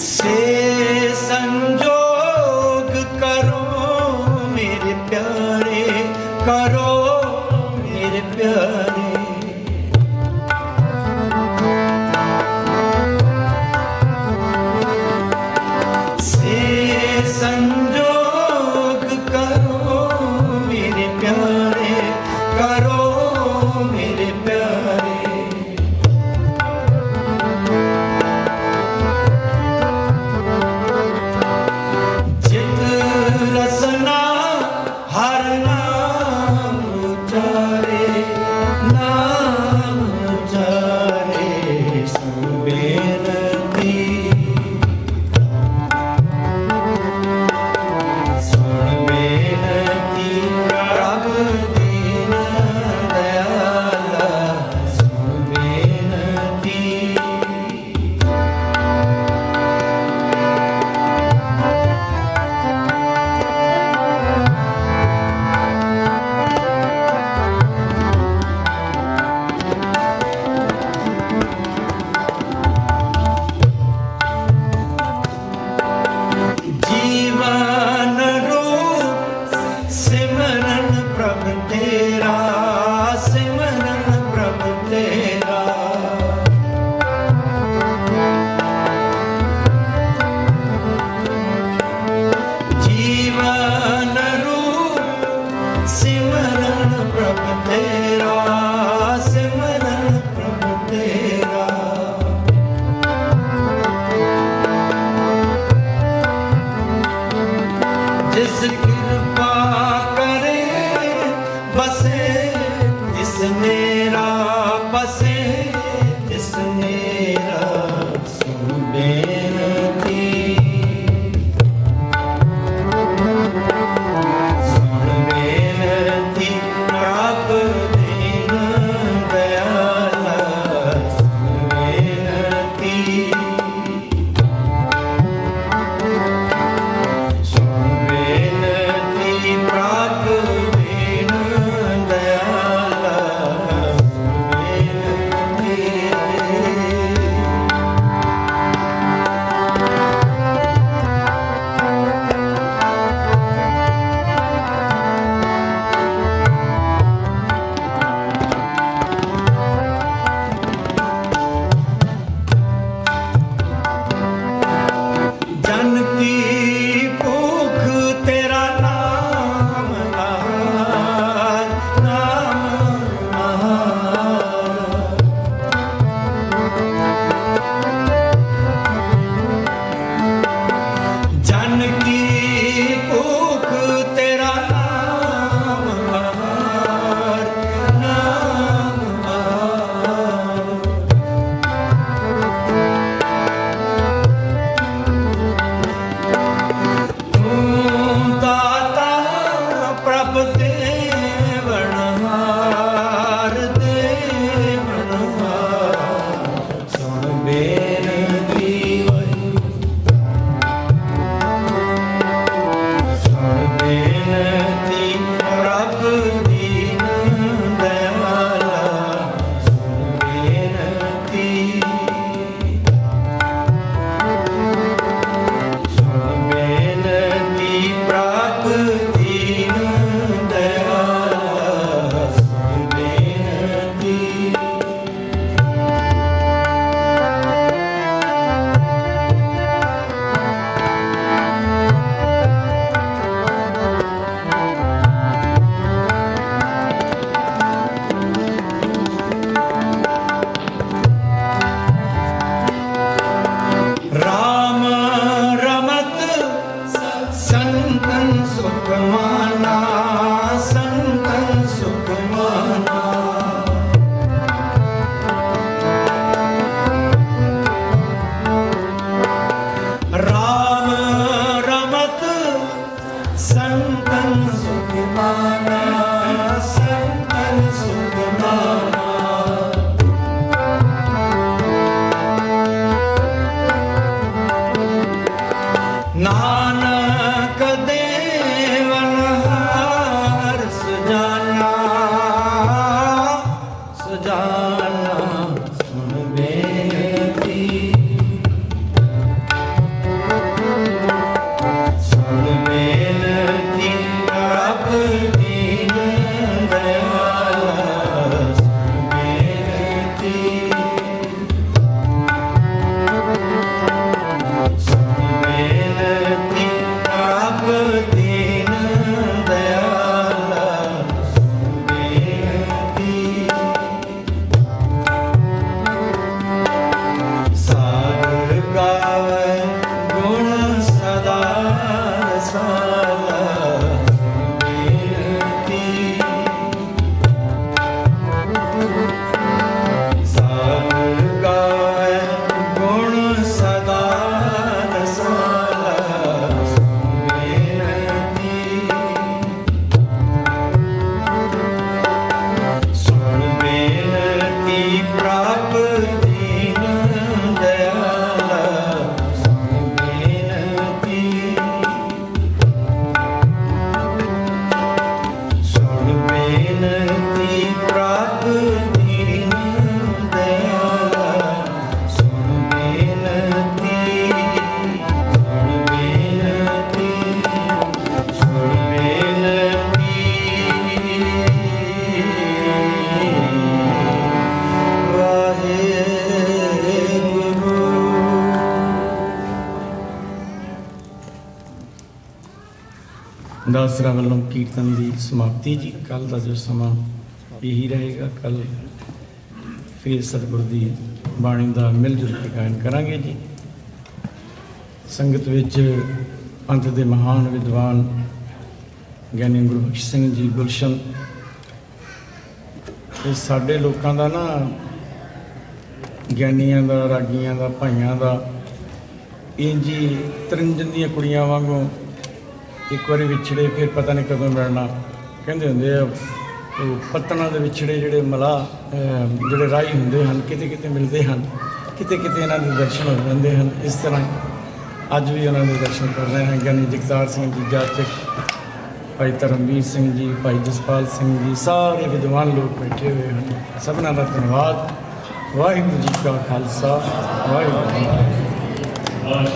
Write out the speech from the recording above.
ਸੇ ਸੰਜੋਗ ਕਰੋ ਮੇਰੇ ਪਿਆਰੇ ਕਰੋ ਮੇਰੇ ਪਿਆਰੇ ਸੇ ਸੰਜੋਗ ਸੁਣ ਬੇਨਤੀ ਦਾਸਰਾ ਵੱਲੋਂ ਕੀਰਤਨ ਦੀ ਸਮਾਪਤੀ ਜੀ। ਕੱਲ ਦਾ ਜੋ ਸਮਾਂ, ਇਹੀ ਰਹੇਗਾ। ਕੱਲ ਫਿਰ ਸਤਿਗੁਰ ਦੀ ਬਾਣੀ ਦਾ ਮਿਲ ਜੁਲ ਕੇ ਗਾਇਨ ਕਰਾਂਗੇ ਜੀ। ਸੰਗਤ ਵਿੱਚ ਪੰਥ ਦੇ ਮਹਾਨ ਵਿਦਵਾਨ ਗਿਆਨੀ ਗੁਰਬਖਸ਼ ਸਿੰਘ ਜੀ ਗੁਲਸ਼ਨ, ਇਹ ਸਾਡੇ ਲੋਕਾਂ ਦਾ ਨਾ, ਗਿਆਨੀਆਂ ਦਾ, ਰਾਗੀਆਂ ਦਾ, ਭਾਈਆਂ ਦਾ ਇੰਜ ਹੀ ਤਰਿੰਜਨ ਦੀਆਂ ਕੁੜੀਆਂ ਵਾਂਗੂ ਇੱਕ ਵਾਰੀ ਵਿਛੜੇ, ਫਿਰ ਪਤਾ ਨਹੀਂ ਕਦੋਂ ਮਿਲਣਾ। ਕਹਿੰਦੇ ਹੁੰਦੇ ਆ, ਉਹ ਪੱਤਨਾਂ ਦੇ ਵਿਛੜੇ ਜਿਹੜੇ ਮਲਾ ਜਿਹੜੇ ਰਾਹੀ ਹੁੰਦੇ ਹਨ ਕਿਤੇ ਕਿਤੇ ਮਿਲਦੇ ਹਨ ਕਿਤੇ ਕਿਤੇ ਇਹਨਾਂ ਦੇ ਦਰਸ਼ਨ ਹੋ ਜਾਂਦੇ ਹਨ। ਇਸ ਤਰ੍ਹਾਂ ਅੱਜ ਵੀ ਉਹਨਾਂ ਦੇ ਦਰਸ਼ਨ ਕਰ ਰਹੇ ਹਾਂ। ਗਿਆਨੀ ਜਗਤਾਰ ਸਿੰਘ ਜੀ, ਜਾਚਕ ਭਾਈ ਧਰਮਵੀਰ ਸਿੰਘ ਜੀ, ਭਾਈ ਜਸਪਾਲ ਸਿੰਘ ਜੀ, ਸਾਰੇ ਵਿਦਵਾਨ ਲੋਕ ਬੈਠੇ ਹੋਏ ਹਨ। ਸਭਨਾਂ ਦਾ ਧੰਨਵਾਦ। ਵਾਹਿਗੁਰੂ ਜੀ ਕਾ ਖਾਲਸਾ, ਵਾਹਿਗੁਰੂ ਜੀ ਕੀ